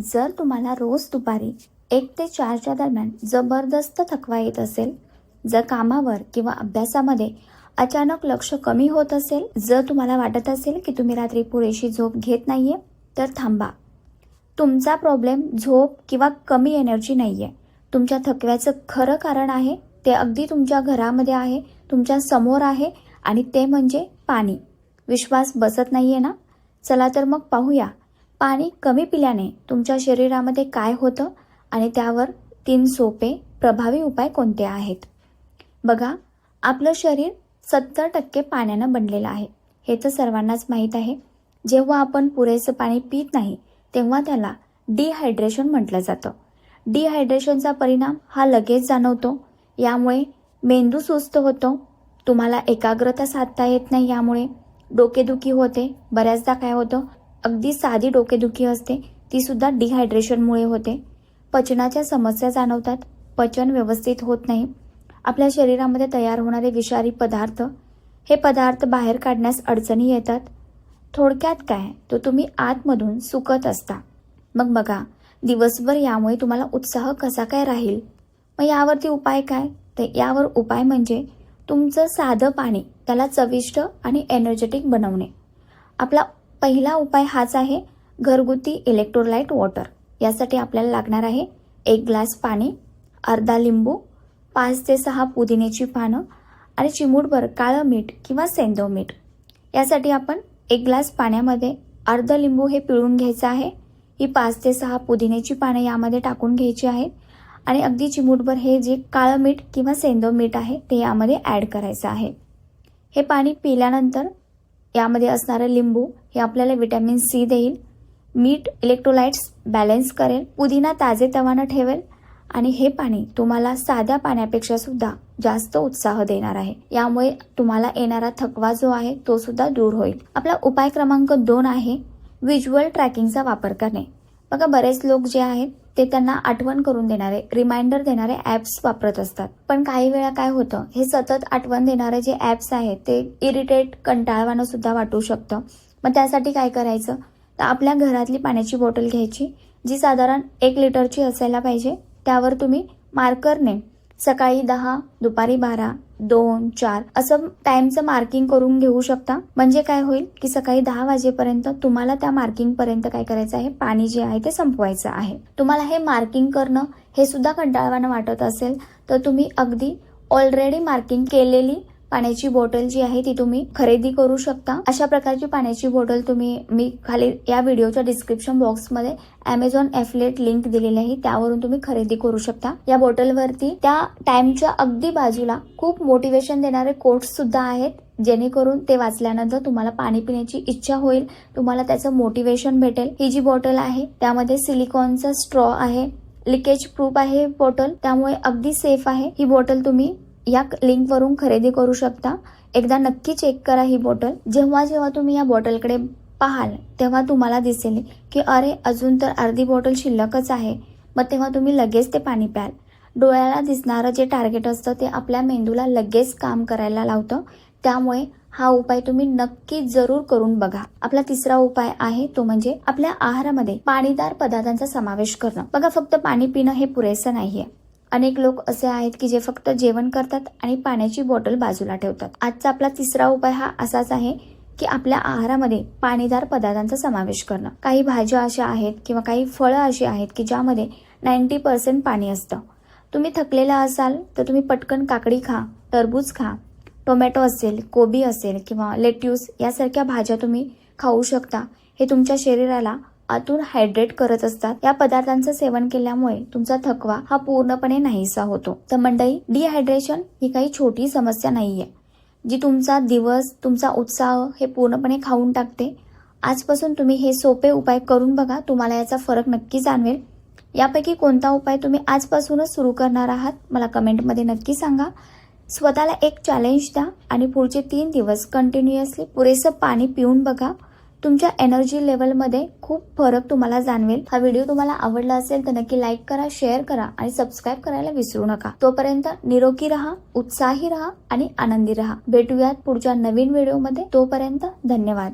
जर तुम्हाला रोज दुपारी एक ते चारच्या दरम्यान जबरदस्त थकवा येत असेल जर कामावर किंवा अभ्यासामध्ये अचानक लक्ष कमी होत असेल जर तुम्हाला वाटत असेल की तुम्ही रात्री पुरेशी झोप घेत नाहीये तर थांबा. तुमचा प्रॉब्लेम झोप किंवा कमी एनर्जी नाही आहे तुमच्या थकव्याचं खरं कारण आहे ते अगदी तुमच्या घरामध्ये आहे तुमच्यासमोर आहे आणि ते म्हणजे पाणी. विश्वास बसत नाही आहे ना? चला तर मग पाहूया. पाणी कमी पिल्याने तुमच्या शरीरामध्ये काय होतं आणि त्यावर तीन सोपे प्रभावी उपाय कोणते आहेत? बघा आपलं शरीर सत्तर टक्के पाण्यानं बनलेलं आहे. हे तर सर्वांनाच माहीत आहे. जेव्हा आपण पुरेसं पाणी पित नाही तेव्हा त्याला डिहायड्रेशन म्हटलं जातं. डिहायड्रेशनचा परिणाम हा लगेच जाणवतो. यामुळे मेंदू सुस्त होतो. तुम्हाला एकाग्रता साधता येत नाही यामुळे डोकेदुखी होते. बऱ्याचदा काय होतं अगदी साधी डोकेदुखी असते ती सुद्धा डिहायड्रेशनमुळे होते. पचनाच्या समस्या जाणवतात. पचन व्यवस्थित होत नाही. आपल्या शरीरामध्ये तयार होणारे विषारी पदार्थ हे पदार्थ बाहेर काढण्यास अडचणी येतात. थोडक्यात काय? तो तुम्ही आतमधून सुकत असता. मग बघा दिवसभर यामुळे तुम्हाला उत्साह कसा काय राहील? मग यावरती उपाय काय? तर यावर उपाय म्हणजे तुमचं साधं पाणी त्याला चविष्ट आणि एनर्जेटिक बनवणे. आपला पहिला उपाय हाच आहे घरगुती इलेक्ट्रोलाइट वॉटर यासाठी आपल्याला लागणार आहे एक ग्लास पाणी अर्धा लिंबू पाच ते सहा पुदिन्याची पानं आणि चिमूटभर काळं मीठ किंवा सेंदव मीठ. यासाठी आपण एक ग्लास पाण्यामध्ये अर्ध लिंबू हे पिळून घ्यायचं आहे. ही पाच ते सहा पुदिन्याची पानं यामध्ये टाकून घ्यायची आहेत आणि अगदी चिमूटभर हे जे काळं मीठ किंवा सेंदव मीठ आहे ते यामध्ये ॲड करायचं आहे. हे पाणी पिल्यानंतर यामध्ये असणारं लिंबू हे आपल्याला विटॅमिन सी देईल. मीठ इलेक्ट्रोलाइट्स बॅलन्स करेल. पुदिना ताजे तवानं ठेवेल. आणि हे पाणी तुम्हाला साध्या पाण्यापेक्षा सुद्धा जास्त उत्साह देणार आहे. यामुळे तुम्हाला येणारा थकवा जो आहे तो सुद्धा दूर होईल. आपला उपाय क्रमांक दोन आहे व्हिज्युअल ट्रॅकिंगचा वापर करणे. बघा बरेच लोक जे आहेत ते त्यांना आठवण करून देणारे रिमाइंडर देणारे ॲप्स वापरत असतात. पण काही वेळा काय होतं हे सतत आठवण देणारे जे ॲप्स आहेत ते इरिटेट कंटाळवानं सुद्धा वाटू शकतं. मग त्यासाठी काय करायचं? तर आपल्या घरातली पाण्याची बॉटल घ्यायची जी साधारण एक लिटरची असायला पाहिजे. त्यावर तुम्ही मार्करने सकाळी दहा दुपारी बारा दोन चार असं टाइमचं मार्किंग करून घेऊ शकता. म्हणजे काय होईल की सकाळी दहा वाजेपर्यंत तुम्हाला त्या मार्किंग पर्यंत काय करायचं आहे? पाणी जे आहे ते संपवायचं आहे. तुम्हाला हे मार्किंग करणं हे सुद्धा कंटाळवानं वाटत असेल तर तुम्ही अगदी ऑलरेडी मार्किंग केलेली पाण्याची बॉटल जी आहे ती तुम्ही खरेदी करू शकता. अशा प्रकारची पाण्याची बॉटल तुम्ही मी खाली या व्हिडिओच्या डिस्क्रिप्शन बॉक्समध्ये अमेझॉन एफलेट लिंक दिलेली आहे त्यावरून तुम्ही खरेदी करू शकता. या बॉटलवरती त्या टाइमच्या अगदी बाजूला खूप मोटिवेशन देणारे कोट्स सुद्धा आहेत जेणेकरून ते वाचल्यानंतर तुम्हाला पाणी पिण्याची इच्छा होईल तुम्हाला त्याचं मोटिवेशन भेटेल. ही जी बॉटल आहे त्यामध्ये सिलिकॉनचा स्ट्रॉ आहे लिकेज प्रूफ आहे बॉटल त्यामुळे अगदी सेफ आहे. ही बॉटल तुम्ही या लिंकवरून खरेदी करू शकता. एकदा नक्की चेक करा ही बॉटल. जेव्हा जेव्हा तुम्ही या बॉटलकडे पाहाल तेव्हा तुम्हाला दिसेल की अरे अजून तर अर्धी बॉटल शिल्लकच आहे. मग तेव्हा तुम्ही लगेच ते पाणी प्याल. डोळ्याला दिसणारं जे टार्गेट असतं ते आपल्या मेंदूला लगेच काम करायला लावतं. त्यामुळे हा उपाय तुम्ही नक्की जरूर करून बघा. आपला तिसरा उपाय आहे तो म्हणजे आपल्या आहारामध्ये पाणीदार पदार्थांचा समावेश करणं. बघा फक्त पाणी पिणं हे पुरेसं नाहीये. अनेक लोक असे आहेत की जे फक्त जेवण करतात आणि पाण्याची बॉटल बाजूला ठेवतात. आजचा आपला तिसरा उपाय हा असाच आहे की आपल्या आहारामध्ये पाणीदार पदार्थांचा समावेश करणं. काही भाज्या अशा आहेत किंवा काही फळं अशी आहेत की ज्यामध्ये नाईन्टी पर्सेंट पाणी असतं. तुम्ही थकलेला असाल तर तुम्ही पटकन काकडी खा टरबूज खा टोमॅटो असेल कोबी असेल किंवा लेट्यूस यासारख्या भाज्या तुम्ही खाऊ शकता. हे तुमच्या शरीराला आतून हायड्रेट करत असतात. या पदार्थांचं सेवन केल्यामुळे तुमचा थकवा हा पूर्णपणे नाहीसा होतो. तर मंडई डिहायड्रेशन ही काही छोटी समस्या नाहीये जी तुमचा दिवस तुमचा उत्साह हे पूर्णपणे खाऊन टाकते. आजपासून तुम्ही हे सोपे उपाय करून बघा तुम्हाला याचा फरक नक्की जाणवेल. यापैकी कोणता उपाय तुम्ही आजपासूनच सुरू करणार आहात मला कमेंटमध्ये नक्की सांगा. स्वतःला एक चॅलेंज द्या आणि पुढचे तीन दिवस कंटिन्युअसली पुरेसं पाणी पिऊन बघा. तुमच्या एनर्जी लेवलमध्ये खूप फरक तुम्हाला जाणवेल. हा व्हिडिओ तुम्हाला आवडला असेल तर नक्की लाईक करा शेअर करा आणि सबस्क्राईब करायला विसरू नका. तोपर्यंत निरोगी राहा उत्साही राहा आणि आनंदी राहा. भेटूयात पुढच्या नवीन व्हिडिओमध्ये तोपर्यंत धन्यवाद.